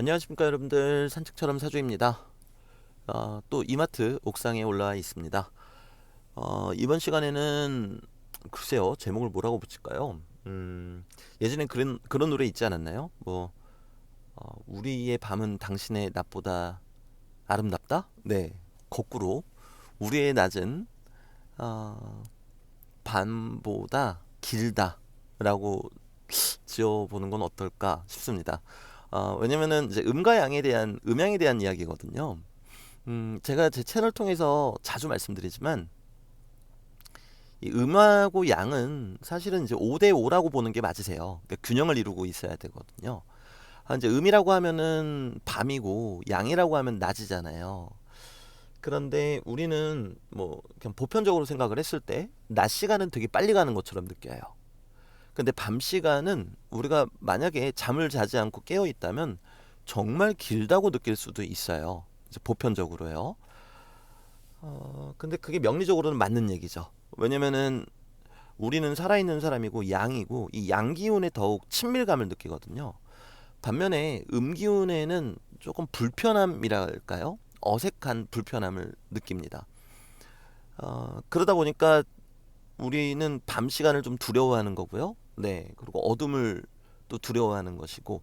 안녕하십니까 여러분들 산책처럼 사주입니다. 어, 또 이마트 옥상에 올라와 있습니다. 어, 이번 시간에는 글쎄요 제목을 뭐라고 붙일까요? 음, 예전에 그런 그런 노래 있지 않았나요? 뭐 어, 우리의 밤은 당신의 낮보다 아름답다? 네 거꾸로 우리의 낮은 어, 밤보다 길다라고 지어보는 건 어떨까 싶습니다. 어, 왜냐면은 이제 음과 양에 대한 음양에 대한 이야기거든요. 음, 제가 제 채널 통해서 자주 말씀드리지만 이 음하고 양은 사실은 이제 5대 5라고 보는 게 맞으세요. 그러니까 균형을 이루고 있어야 되거든요. 아, 이제 음이라고 하면은 밤이고 양이라고 하면 낮이잖아요. 그런데 우리는 뭐 그냥 보편적으로 생각을 했을 때 낮 시간은 되게 빨리 가는 것처럼 느껴요. 근데 밤 시간은 우리가 만약에 잠을 자지 않고 깨어 있다면 정말 길다고 느낄 수도 있어요. 보편적으로요. 어, 근데 그게 명리적으로는 맞는 얘기죠. 왜냐면은 우리는 살아있는 사람이고 양이고 이 양기운에 더욱 친밀감을 느끼거든요. 반면에 음기운에는 조금 불편함이랄까요? 어색한 불편함을 느낍니다. 어, 그러다 보니까 우리는 밤 시간을 좀 두려워하는 거고요. 네, 그리고 어둠을 또 두려워하는 것이고,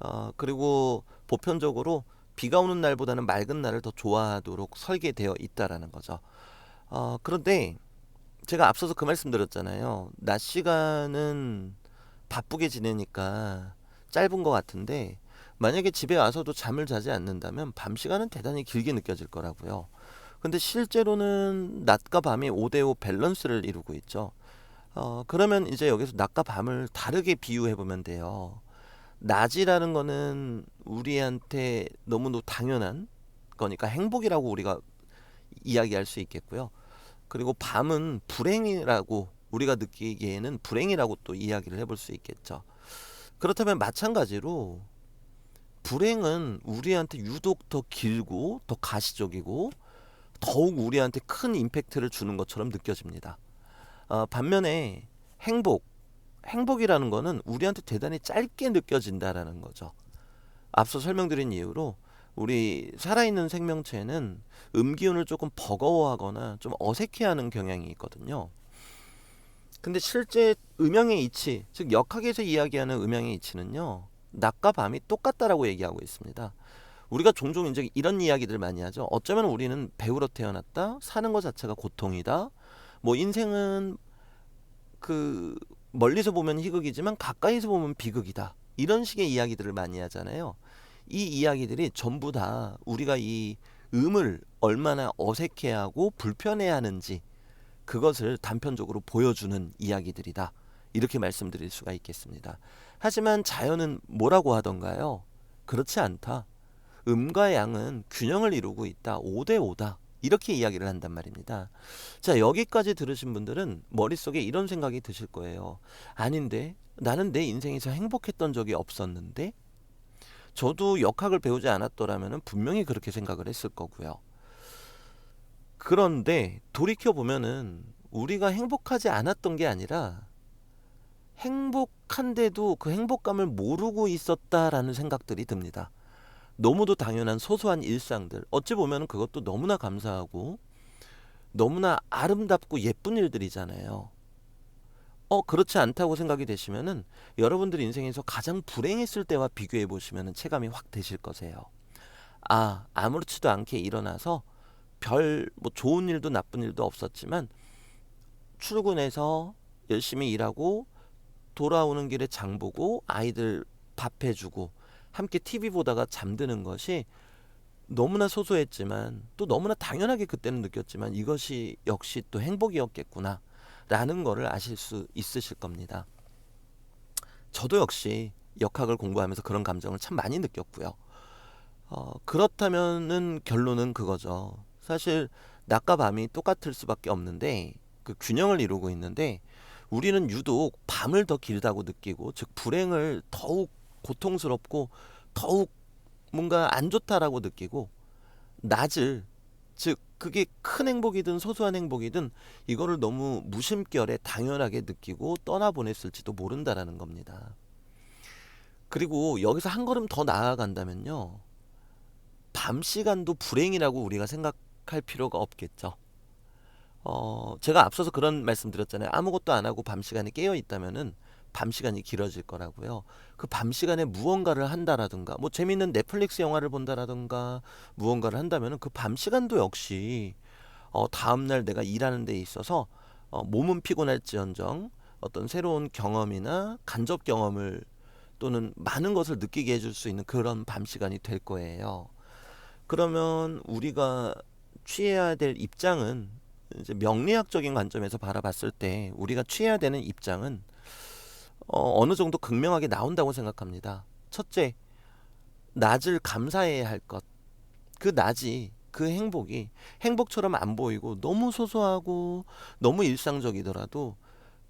어, 그리고 보편적으로 비가 오는 날보다는 맑은 날을 더 좋아하도록 설계되어 있다라는 거죠. 어, 그런데 제가 앞서서 그 말씀 드렸잖아요. 낮 시간은 바쁘게 지내니까 짧은 것 같은데, 만약에 집에 와서도 잠을 자지 않는다면 밤 시간은 대단히 길게 느껴질 거라고요. 근데 실제로는 낮과 밤이 5대5 밸런스를 이루고 있죠. 어, 그러면 이제 여기서 낮과 밤을 다르게 비유해 보면 돼요. 낮이라는 거는 우리한테 너무도 당연한 거니까 행복이라고 우리가 이야기할 수 있겠고요. 그리고 밤은 불행이라고 우리가 느끼기에는 불행이라고 또 이야기를 해볼 수 있겠죠. 그렇다면 마찬가지로 불행은 우리한테 유독 더 길고 더 가시적이고 더욱 우리한테 큰 임팩트를 주는 것처럼 느껴집니다. 어, 반면에 행복, 행복이라는 거는 우리한테 대단히 짧게 느껴진다라는 거죠. 앞서 설명드린 이유로 우리 살아있는 생명체는 음기운을 조금 버거워하거나 좀 어색해하는 경향이 있거든요. 근데 실제 음양의 이치, 즉 역학에서 이야기하는 음양의 이치는요, 낮과 밤이 똑같다라고 얘기하고 있습니다. 우리가 종종 이제 이런 이야기들 많이 하죠. 어쩌면 우리는 배우로 태어났다. 사는 것 자체가 고통이다. 뭐 인생은 그 멀리서 보면 희극이지만 가까이서 보면 비극이다. 이런 식의 이야기들을 많이 하잖아요. 이 이야기들이 전부 다 우리가 이 음을 얼마나 어색해하고 불편해하는지 그것을 단편적으로 보여주는 이야기들이다. 이렇게 말씀드릴 수가 있겠습니다. 하지만 자연은 뭐라고 하던가요? 그렇지 않다. 음과 양은 균형을 이루고 있다. 5대 5다. 이렇게 이야기를 한단 말입니다. 자, 여기까지 들으신 분들은 머릿속에 이런 생각이 드실 거예요. 아닌데, 나는 내 인생에서 행복했던 적이 없었는데, 저도 역학을 배우지 않았더라면 분명히 그렇게 생각을 했을 거고요. 그런데 돌이켜보면은 우리가 행복하지 않았던 게 아니라 행복한데도 그 행복감을 모르고 있었다라는 생각들이 듭니다. 너무도 당연한 소소한 일상들 어찌 보면 그것도 너무나 감사하고 너무나 아름답고 예쁜 일들이잖아요. 어 그렇지 않다고 생각이 되시면은 여러분들 인생에서 가장 불행했을 때와 비교해 보시면은 체감이 확 되실 거세요. 아 아무렇지도 않게 일어나서 별 뭐 좋은 일도 나쁜 일도 없었지만 출근해서 열심히 일하고 돌아오는 길에 장 보고 아이들 밥 해주고 함께 TV 보다가 잠드는 것이 너무나 소소했지만 또 너무나 당연하게 그때는 느꼈지만 이것이 역시 또 행복이었겠구나 라는 거를 아실 수 있으실 겁니다. 저도 역시 역학을 공부하면서 그런 감정을 참 많이 느꼈고요. 어, 그렇다면은 결론은 그거죠. 사실 낮과 밤이 똑같을 수밖에 없는데 그 균형을 이루고 있는데 우리는 유독 밤을 더 길다고 느끼고 즉 불행을 더욱 고통스럽고 더욱 뭔가 안 좋다라고 느끼고 낮을 즉 그게 큰 행복이든 소소한 행복이든 이거를 너무 무심결에 당연하게 느끼고 떠나보냈을지도 모른다라는 겁니다. 그리고 여기서 한 걸음 더 나아간다면요. 밤 시간도 불행이라고 우리가 생각할 필요가 없겠죠. 어, 제가 앞서서 그런 말씀 드렸잖아요. 아무것도 안 하고 밤 시간에 깨어 있다면은 밤 시간이 길어질 거라고요. 그 밤 시간에 무언가를 한다라든가, 뭐 재밌는 넷플릭스 영화를 본다라든가, 무언가를 한다면은 그 밤 시간도 역시 어, 다음 날 내가 일하는 데 있어서 어, 몸은 피곤할지언정 어떤 새로운 경험이나 간접 경험을 또는 많은 것을 느끼게 해줄 수 있는 그런 밤 시간이 될 거예요. 그러면 우리가 취해야 될 입장은 이제 명리학적인 관점에서 바라봤을 때 우리가 취해야 되는 입장은 어, 어느 정도 극명하게 나온다고 생각합니다. 첫째, 낮을 감사해야 할 것. 그 낮이, 그 행복이 행복처럼 안 보이고 너무 소소하고 너무 일상적이더라도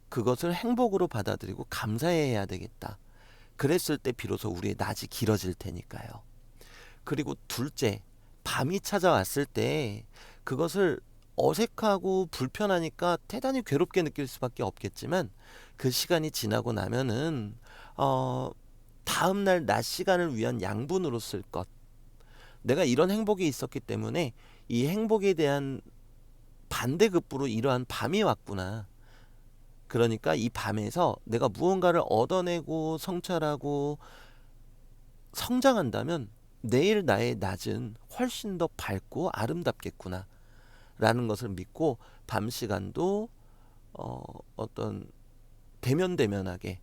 그것을 행복으로 받아들이고 감사해야 되겠다. 그랬을 때 비로소 우리의 낮이 길어질 테니까요. 그리고 둘째, 밤이 찾아왔을 때 그것을 어색하고 불편하니까 대단히 괴롭게 느낄 수밖에 없겠지만 그 시간이 지나고 나면은 어 다음 날 낮 시간을 위한 양분으로 쓸 것. 내가 이런 행복이 있었기 때문에 이 행복에 대한 반대급부로 이러한 밤이 왔구나. 그러니까 이 밤에서 내가 무언가를 얻어내고 성찰하고 성장한다면 내일 나의 낮은 훨씬 더 밝고 아름답겠구나. 라는 것을 믿고 밤 시간도 어, 어떤 대면대면하게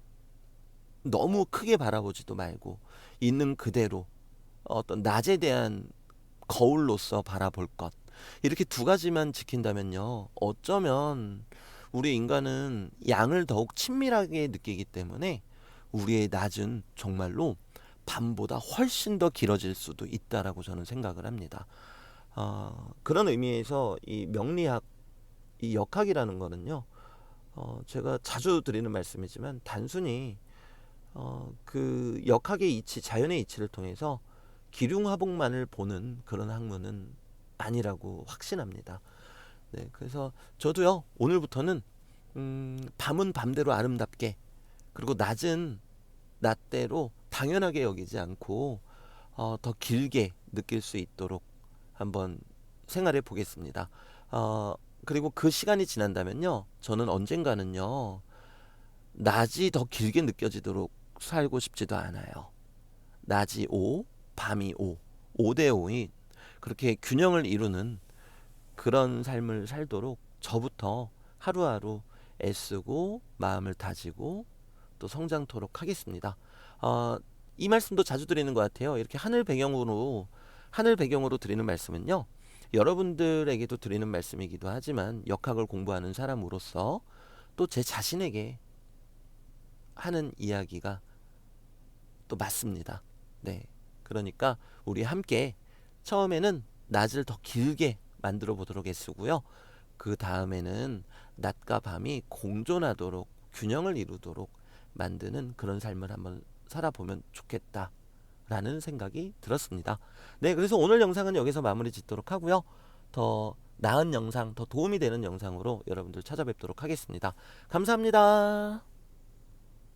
너무 크게 바라보지도 말고 있는 그대로 어떤 낮에 대한 거울로서 바라볼 것. 이렇게 두 가지만 지킨다면요. 어쩌면 우리 인간은 양을 더욱 친밀하게 느끼기 때문에 우리의 낮은 정말로 밤보다 훨씬 더 길어질 수도 있다라고 저는 생각을 합니다. 어, 그런 의미에서 이 명리학, 이 역학이라는 거는요, 어, 제가 자주 드리는 말씀이지만 단순히 어, 그 역학의 이치, 자연의 이치를 통해서 기륭화복만을 보는 그런 학문은 아니라고 확신합니다. 네, 그래서 저도요 오늘부터는 음, 밤은 밤대로 아름답게 그리고 낮은 낮대로 당연하게 여기지 않고 어, 더 길게 느낄 수 있도록 한번 생활해 보겠습니다. 어, 그리고 그 시간이 지난다면요, 저는 언젠가는요, 낮이 더 길게 느껴지도록 살고 싶지도 않아요. 낮이 5, 밤이 5, 5대 5인 그렇게 균형을 이루는 그런 삶을 살도록 저부터 하루하루 애쓰고 마음을 다지고 또 성장토록 하겠습니다. 어, 이 말씀도 자주 드리는 것 같아요. 이렇게 하늘 배경으로 하늘 배경으로 드리는 말씀은요. 여러분들에게도 드리는 말씀이기도 하지만 역학을 공부하는 사람으로서 또 제 자신에게 하는 이야기가 또 맞습니다. 네. 그러니까 우리 함께 처음에는 낮을 더 길게 만들어 보도록 애쓰고요. 그 다음에는 낮과 밤이 공존하도록 균형을 이루도록 만드는 그런 삶을 한번 살아보면 좋겠다. 라는 생각이 들었습니다. 네, 그래서 오늘 영상은 여기서 마무리 짓도록 하고요. 더 나은 영상, 더 도움이 되는 영상으로 여러분들 찾아뵙도록 하겠습니다. 감사합니다.